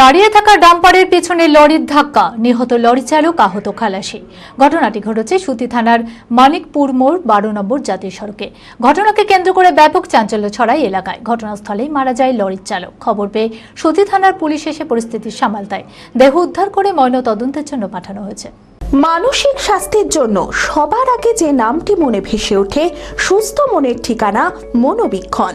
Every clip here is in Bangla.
দাঁড়িয়ে থাকা ডাম্পারের পেছনে লরির ধাক্কা। নিহত লরি চালক আহত খালাসি। ঘটনাটি ঘটেছে সুতি থানার মানিকপুর মোড় বারো নম্বর জাতীয় সড়কে। ঘটনাকে কেন্দ্র করে ব্যাপক চাঞ্চল্য ছড়ায় এলাকায়। ঘটনাস্থলেই মারা যায় লরির চালক। খবর পেয়ে সুতি থানার পুলিশ এসে পরিস্থিতি সামাল দেয়। দেহ উদ্ধার করে ময়না তদন্তের জন্য পাঠানো হয়েছে। মানসিক স্বাস্থ্যের জন্য সবার আগে যে নামটি মনে ভেসে ওঠে, সুস্থ মনের ঠিকানা মনোবীক্ষণ।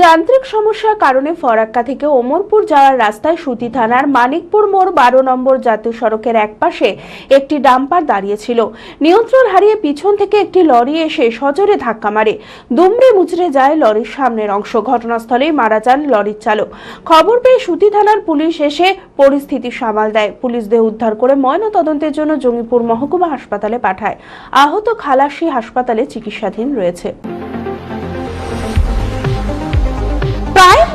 যান্ত্রিক সমস্যার কারণে ফরাক্কা থেকে ওমরপুর যাওয়ার রাস্তায় সুতি থানার মানিকপুর মোড় বারো নম্বর জাতীয় সড়কের একপাশে একটি ডাম্পার দাঁড়িয়েছিল। নিয়ন্ত্রণ হারিয়ে পিছন থেকে একটি লরি এসে সজোরে ধাক্কা মারে। দুমড়ে মুচড়ে যায় লরির সামনের অংশ। ঘটনাস্থলেই মারা যান লরির চালক। খবর পেয়ে সুতি থানার পুলিশ এসে পরিস্থিতি সামাল দেয়। পুলিশ দেহ উদ্ধার করে ময়না তদন্তের জন্য জঙ্গিপুর মহকুমা হাসপাতালে পাঠায়। আহত খালাসি হাসপাতালে চিকিৎসাধীন রয়েছে।